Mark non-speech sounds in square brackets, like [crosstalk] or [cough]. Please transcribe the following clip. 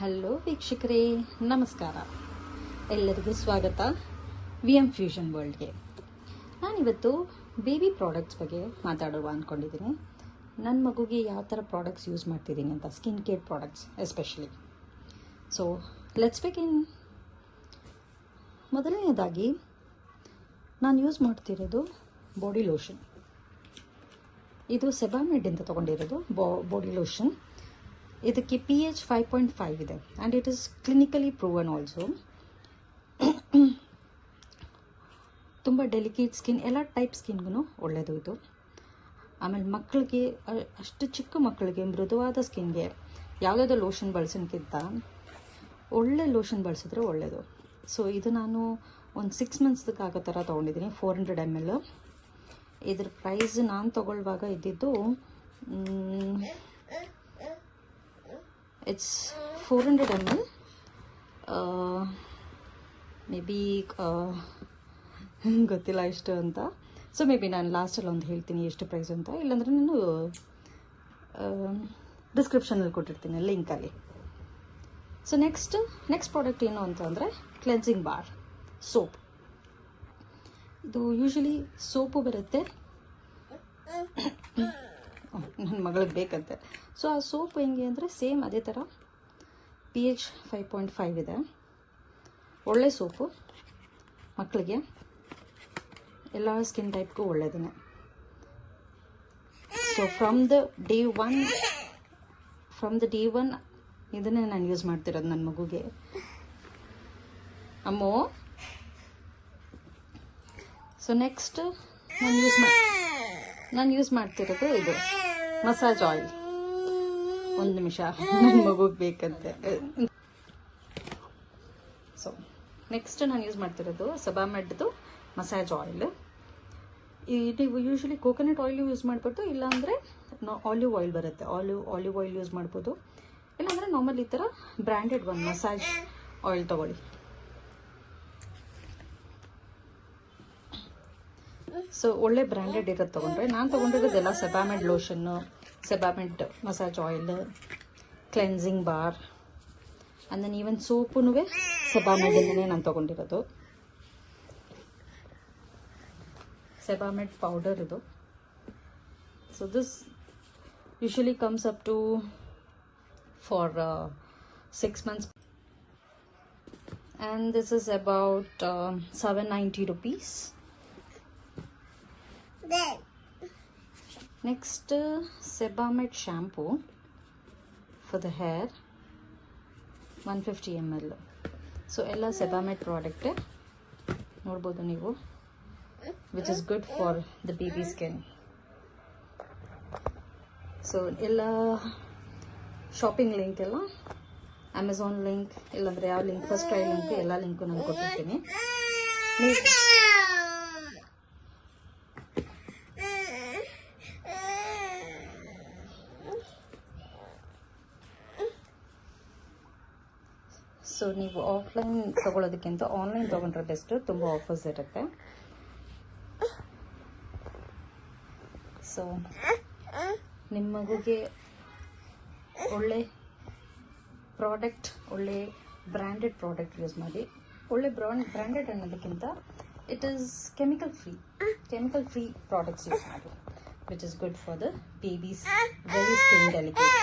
Hello ವೀಕ್ಷಕರೇ, ನಮಸ್ಕಾರ. ಎಲ್ಲರಿಗೂ ಸ್ವಾಗತ ವಿ ಎಂ ಫ್ಯೂಷನ್ ವರ್ಲ್ಡ್ಗೆ ನಾನಿವತ್ತು ಬೇಬಿ ಪ್ರಾಡಕ್ಟ್ಸ್ ಬಗ್ಗೆ ಮಾತಾಡುವ ಅಂದ್ಕೊಂಡಿದ್ದೀನಿ ನನ್ನ ಮಗುಗೆ ಯಾವ ಥರ ಪ್ರಾಡಕ್ಟ್ಸ್ ಯೂಸ್ ಮಾಡ್ತಿದ್ದೀನಿ ಅಂತ, skin care products especially. So let's begin ಮೊದಲನೇದಾಗಿ, ನಾನು ಯೂಸ್ ಮಾಡ್ತಿರೋದು ಬಾಡಿ ಲೋಷನ್ ಇದು ಸೆಬಾಮೆಡ್ ತೊಗೊಂಡಿರೋದು ಬಾಡಿ ಲೋಷನ್ ಇದಕ್ಕೆ P H five point five ಇದೆ. And it is clinically proven also ತುಂಬ ಡೆಲಿಕೇಟ್ ಸ್ಕಿನ್ ಎಲ್ಲ ಟೈಪ್ ಸ್ಕಿನ್ಗೂ ಒಳ್ಳೆಯದು ಇದು. ಆಮೇಲೆ ಮಕ್ಕಳಿಗೆ ಅಷ್ಟು ಚಿಕ್ಕ ಮಕ್ಕಳಿಗೆ ಮೃದುವಾದ ಸ್ಕಿನ್ಗೆ ಯಾವುದಾದ್ರು ಲೋಷನ್ ಬಳಸೋಕ್ಕಿಂತ ಒಳ್ಳೆ ಲೋಷನ್ ಬಳಸಿದ್ರೆ ಒಳ್ಳೆಯದು ಸೊ ಇದು ನಾನು ಒಂದು ಸಿಕ್ಸ್ ಮಂತ್ಸ್ದಕ್ಕೆ ಆಗೋ ಥರ ತೊಗೊಂಡಿದ್ದೀನಿ ಫೋರ್ ಹಂಡ್ರೆಡ್ ಎಂ ಎಲ್ ಇದ್ರ ಪ್ರೈಸ್ ನಾನು ತೊಗೊಳ್ಳುವಾಗ ಇದ್ದಿದ್ದು it's four hundred M maybe B ಗೊತ್ತಿಲ್ಲ ಎಷ್ಟು ಅಂತ. ಸೊ ಮೇ ಬಿ ನಾನು ಲಾಸ್ಟಲ್ಲಿ ಒಂದು ಹೇಳ್ತೀನಿ ಎಷ್ಟು ಪ್ರೈಸ್ ಅಂತ. ಇಲ್ಲಾಂದ್ರೆ ನಾನು ಡಿಸ್ಕ್ರಿಪ್ಷನಲ್ಲಿ ಕೊಟ್ಟಿರ್ತೀನಿ ಲಿಂಕಲ್ಲಿ ಸೊ ನೆಕ್ಸ್ಟ್ ನೆಕ್ಸ್ಟ್ ಪ್ರಾಡಕ್ಟ್ ಏನು ಅಂತಂದರೆ ಕ್ಲೆನ್ಸಿಂಗ್ ಬಾರ್ ಸೋಪ್ ಇದು ಯೂಶಲಿ ಸೋಪು ಬರುತ್ತೆ. [coughs] ನನ್ನ ಮಗಳಿಗೆ ಬೇಕಂತೆ. ಸೊ ಆ ಸೋಪ್ ಹೆಂಗೆ ಅಂದರೆ ಸೇಮ್ ಅದೇ ಥರ P H five point five ಇದೆ. ಒಳ್ಳೆ ಸೋಪು ಮಕ್ಕಳಿಗೆ ಎಲ್ಲ ಸ್ಕಿನ್ ಟೈಪ್ಗೂ ಒಳ್ಳೆಯದೇ so from the day one from the day one ಇದನ್ನೇ ನಾನು ಯೂಸ್ ಮಾಡ್ತಿರೋದು ನನ್ನ ಮಗುಗೆ. ಅಮ್ಮೋ. ಸೊ ನೆಕ್ಸ್ಟ್ ನಾನು ಯೂಸ್ ಮಾ, ನಾನು ಯೂಸ್ ಮಾಡ್ತಿರೋದು ಇದು. Massage oil. ಒಂದು ನಿಮಿಷ ನನ್ನ ಮಗುಗೆ ಬೇಕಂತೆ. ಸೊ ನೆಕ್ಸ್ಟ್ ನಾನು ಯೂಸ್ ಮಾಡ್ತಿರೋದು ಸಬಾಮೆಡ್ದು ಮಸಾಜ್ ಆಯಿಲ್. ಈ ನೀವು ಯೂಶ್ವಲಿ ಕೋಕೋನಟ್ ಆಯಿಲ್ ಯೂಸ್ ಮಾಡ್ಬೋದು ಇಲ್ಲಾಂದರೆ ಆಲಿವ್ ಆಯಿಲ್ ಬರುತ್ತೆ. ಆಲಿವ್ ಆಲಿವ್ ಆಯಿಲ್ ಯೂಸ್ ಮಾಡ್ಬೋದು. ಇಲ್ಲಾಂದರೆ ನಾರ್ಮಲ್ ಈ ಥರ ಬ್ರ್ಯಾಂಡೆಡ್ ಒಂದು ಮಸಾಜ್ ಆಯಿಲ್ ತೊಗೊಳ್ಳಿ. ಸೊ ಒಳ್ಳೆ ಬ್ರ್ಯಾಂಡೆಡ್ ಇರೋದು ತೊಗೊಂಡ್ರೆ, ನಾನು ತೊಗೊಂಡಿರೋದೆಲ್ಲ Sebamed lotion Sebamed massage oil cleansing bar and then even soap ಸೆಬಾಮೆಡಿಂದನೇ ನಾನು ತೊಗೊಂಡಿರೋದು ಸೆಬಾಮೆಡ್ ಪೌಡರ್ ಇದು so this usually comes up to for six months and this is about um 790 rupees Sebamed shampoo for the hair one fifty 150 ml so ಎಲ್ಲ Sebamed ಪ್ರಾಡಕ್ಟೇ ನೋಡ್ಬೋದು ನೀವು. Which is good for the baby skin so ಎಲ್ಲ shopping link ಎಲ್ಲ Amazon link ಇಲ್ಲಾಂದ್ರೆ ಯಾವ link first try link ಎಲ್ಲ link ನಾನು ಕೊಟ್ಟಿರ್ತೀನಿ. ಸೊ ನೀವು ಆಫ್ಲೈನ್ ತಗೊಳ್ಳೋದಕ್ಕಿಂತ ಆನ್ಲೈನ್ ತೊಗೊಂಡ್ರೆ ಬೆಸ್ಟ್ ತುಂಬ ಆಫರ್ಸ್ ಇರುತ್ತೆ. ಸೊ ನಿಮ್ಮ ಮಗುಗೆ ಒಳ್ಳೆ ಪ್ರಾಡಕ್ಟ್ ಒಳ್ಳೆ ಬ್ರ್ಯಾಂಡೆಡ್ ಪ್ರಾಡಕ್ಟ್ ಯೂಸ್ ಮಾಡಿ, ಒಳ್ಳೆ ಬ್ರಾಂಡ್ ಬ್ರ್ಯಾಂಡೆಡ್ ಅನ್ನೋದಕ್ಕಿಂತ it is chemical free chemical free products use ಮಾಡಿ which is good for the babies very skin delicate